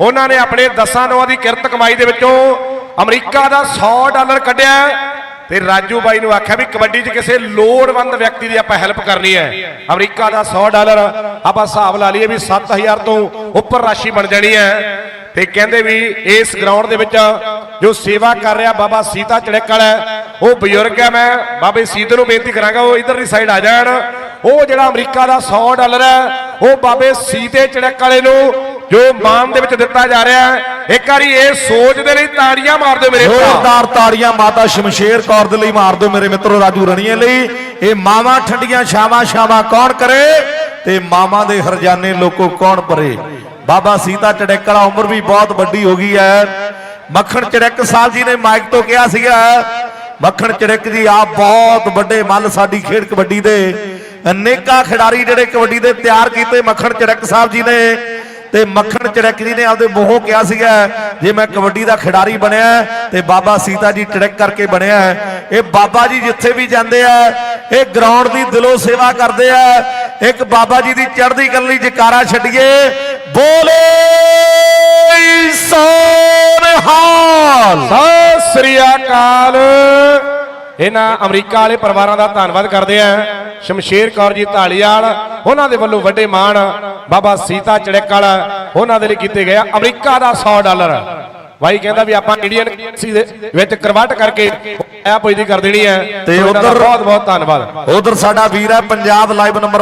ਉਹਨਾਂ ਨੇ ਆਪਣੇ ਦਸਾਂ ਨੌਂ ਦੀ ਕਿਰਤ ਕਮਾਈ ਦੇ ਵਿੱਚੋਂ ਅਮਰੀਕਾ ਦਾ 100 ਡਾਲਰ ਕੱਢਿਆ ਤੇ ਰਾਜੂ ਬਾਈ ਨੂੰ ਆਖਿਆ ਵੀ ਕਬੱਡੀ 'ਚ ਕਿਸੇ ਲੋੜਵੰਦ ਵਿਅਕਤੀ ਦੀ ਆਪਾਂ ਹੈਲਪ ਕਰਨੀ ਹੈ। ਅਮਰੀਕਾ ਦਾ 100 ਡਾਲਰ ਆਪਾਂ ਹਿਸਾਬ ਲਾ ਲਈਏ ਵੀ 7000 ਤੋਂ ਉੱਪਰ ਰਾਸ਼ੀ ਬਣ ਜਾਣੀ ਹੈ। ਤੇ ਕਹਿੰਦੇ ਵੀ ਇਸ ਗਰਾਊਂਡ ਦੇ ਵਿੱਚ ਜੋ ਸੇਵਾ ਕਰ ਰਿਹਾ ਬਾਬਾ ਸੀਤਾ ਚੜਕ ਵਾਲਾ ਹੈ, ਉਹ ਬਜ਼ੁਰਗ ਹੈ ਮੈਂ ਬਾਬੇ ਸੀਤੇ ਨੂੰ ਬੇਨਤੀ ਕਰਾਂਗਾ ਉਹ ਇਧਰਲੀ ਸਾਈਡ ਆ ਜਾਣ। ਉਹ ਜਿਹੜਾ ਅਮਰੀਕਾ ਦਾ 100 ਡਾਲਰ ਹੈ ਉਹ ਬਾਬੇ ਸੀਤੇ ਚੜਕ ਵਾਲੇ ਨੂੰ ਜੋ ਮਾਨ ਦੇ ਵਿੱਚ ਦਿੱਤਾ ਜਾ ਰਿਹਾ ਹੈ, ਇੱਕ ਵਾਰੀ ਇਹ ਸੋਚ ਦੇ ਲਈ ਤਾੜੀਆਂ ਮਾਰ ਦਿਓ ਮੇਰੇ ਭਰਾ। ਜ਼ੋਰਦਾਰ ਤਾੜੀਆਂ ਮਾਤਾ ਸ਼ਮਸ਼ੇਰ ਕੌਰ ਦੇ ਲਈ ਮਾਰ ਦਿਓ ਮੇਰੇ ਮਿੱਤਰੋ, ਰਾਜੂ ਰਣੀਏ ਲਈ। ਇਹ ਮਾਵਾਂ ਠੰਡੀਆਂ ਛਾਵਾਂ ਛਾਵਾਂ ਕੌਣ ਕਰੇ? ਤੇ ਮਾਵਾਂ ਦੇ ਹਰਜਾਨੇ ਲੋਕੋ ਕੌਣ ਪਰੇ? ਬਾਬਾ ਸੀਤਾ ਚੜੈਕ ਵਾਲਾ ਉਮਰ ਵੀ ਬਹੁਤ ਵੱਡੀ ਹੋ ਗਈ ਹੈ। ਮੱਖਣ ਚੜੈਕ ਸਾਹਿਬ ਜੀ ਨੇ ਮਾਈਕ ਤੋਂ ਕਿਹਾ ਸੀਗਾ, ਮੱਖਣ ਚੜੈਕ ਜੀ, ਆਪ ਬਹੁਤ ਵੱਡੇ ਮੱਲ ਸਾਡੀ ਖੇਡ ਕਬੱਡੀ ਦੇ। ਅਨੇਕਾਂ ਖਿਡਾਰੀ ਜਿਹੜੇ ਕਬੱਡੀ ਦੇ ਤਿਆਰ ਕੀਤੇ ਮੱਖਣ ਚੜੈਕ ਸਾਹਿਬ ਜੀ ਨੇ। ਤੇ ਮੱਖਣ ਚੜਕ ਜੀ ਨੇ ਆਪਦੇ ਮੂੰਹੋਂ ਕਿਹਾ ਸੀਗਾ, ਜੇ ਮੈਂ ਕਬੱਡੀ ਦਾ ਖਿਡਾਰੀ ਬਣਿਆ, ਤੇ ਬਾਬਾ ਸੀਤਾ ਜੀ ਟੜਕ ਕਰਕੇ ਬਣਿਆ। ਇਹ ਬਾਬਾ ਜੀ ਜਿੱਥੇ ਵੀ ਜਾਂਦੇ ਆ, ਇਹ ਗਰਾਊਂਡ ਦੀ ਦਿਲੋਂ ਸੇਵਾ ਕਰਦੇ ਆ। ਇੱਕ ਬਾਬਾ ਜੀ ਦੀ ਚੜ੍ਹਦੀ ਕਰਨ ਲਈ ਜਕਾਰਾ ਛੱਡੀਏ। ਬੋਲੇ ਸੋਨਹਾਲ ਸਤਿ ਸ੍ਰੀ ਅਕਾਲ। ਇਹਨਾਂ ਅਮਰੀਕਾ ਵਾਲੇ ਪਰਿਵਾਰਾਂ ਦਾ ਧੰਨਵਾਦ ਕਰਦੇ ਆ। ਸ਼ਮਸ਼ੇਰ ਕੌਰ ਜੀ ਢਾਲੀਵਾਲ ਉਹਨਾਂ ਦੇ ਵੱਲੋਂ ਵੱਡੇ ਮਾਣ ਬਾਬਾ ਸੀਤਾ ਚੜਕ ਵਾਲਾ ਉਹਨਾਂ ਦੇ ਲਈ ਕੀਤੇ ਗਏ। ਅਮਰੀਕਾ ਦਾ 100 ਡਾਲਰ ਭਾਈ ਕਹਿੰਦਾ ਵੀ ਆਪਾਂ ਇੰਡੀਅਨ ਕਰੰਸੀ ਦੇ ਵਿੱਚ ਕਨਵਰਟ ਕਰਕੇ ਐ ਪੁੱਜਦੀ ਕਰ ਦੇਣੀ ਹੈ ਤੇ ਉੱਧਰ- ਬਹੁਤ ਬਹੁਤ ਧੰਨਵਾਦ ਉਧਰ ਸਾਡਾ ਵੀਰ ਹੈ ਪੰਜਾਬ ਲਾਈਵ ਨੰਬਰ